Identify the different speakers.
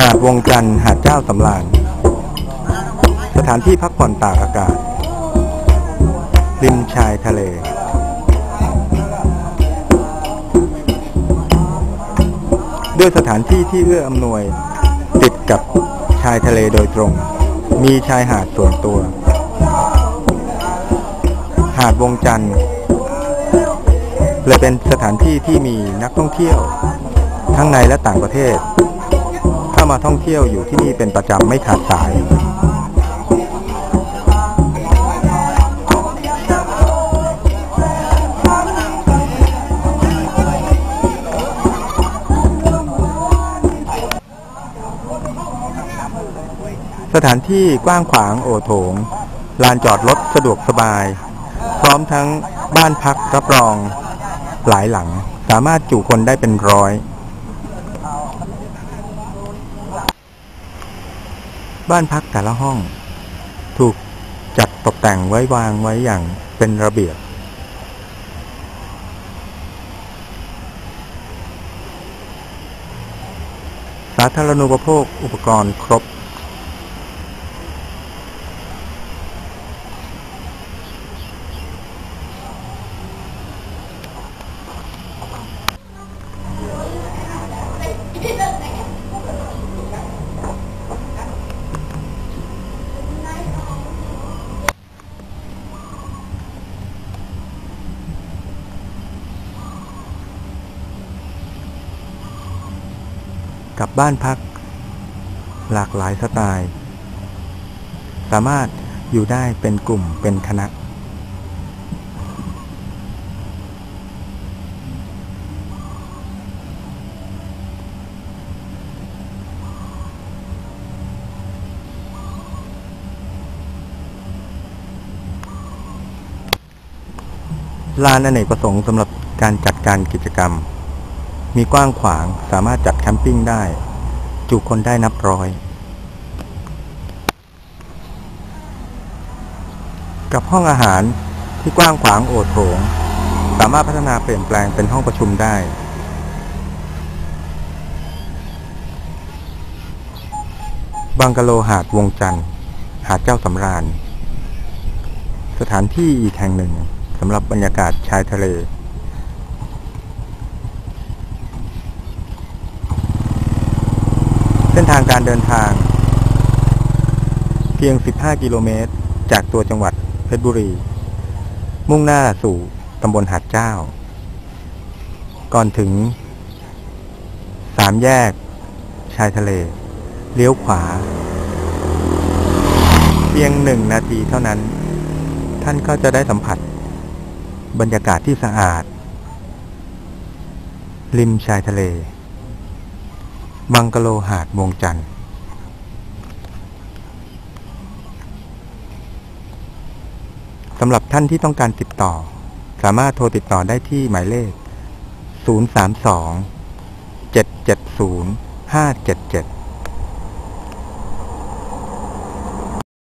Speaker 1: หาดวงจันทร์หาดเจ้าสำราญ สถานที่พักผ่อนตากอากาศ ริมชายทะเล ด้วยสถานที่ที่เอื้ออำนวย ติดกับชายทะเลโดยตรง มีชายหาดส่วนตัว หาดวงจันทร์เลยเป็นสถานที่ที่มีนักท่องเที่ยว ทั้งในและต่างประเทศ มาท่องเที่ยวอยู่ที่นี่เป็นประจำไม่ขาดสายสถานที่กว้างขวางโอโถง ลานจอดรถสะดวกสบาย พร้อมทั้งบ้านพักรับรอง หลายหลัง สามารถจุคนได้เป็นร้อย บ้านพักแต่ละห้อง ถูกจัดตกแต่งไว้วางไว้อย่างเป็นระเบียบ สาธารณูปโภคอุปกรณ์ครบ กับบ้านพัก หลากหลายสไตล์ สามารถอยู่ได้เป็นกลุ่มเป็นคณะ ลานอเนกประสงค์สำหรับการจัดการกิจกรรม มีกว้างขวางสามารถจัดแคมปิ้งได้ จุคนได้นับร้อย กับห้องอาหารที่กว้างขวางโอโถง สามารถพัฒนาเปลี่ยนแปลงเป็นห้องประชุมได้ บังกะโลหาดวงจันทร์ หาดเจ้าสำราญ สถานที่อีกแห่งหนึ่งสำหรับบรรยากาศชายทะเล เส้นทางการเดินทาง เพียง 15 กิโลเมตร จากตัวจังหวัดเพชรบุรี มุ่งหน้าสู่ตำบลหาดเจ้า ก่อนถึงสามแยก ชายทะเล เลี้ยวขวา เพียงหนึ่งนาทีเท่านั้น ท่านก็จะได้สัมผัส บรรยากาศที่สะอาด ริมชายทะเล บังกะโลหาดวงจันทร์ สำหรับท่านที่ต้องการติดต่อ สามารถโทรติดต่อได้ที่หมายเลข 032 770 577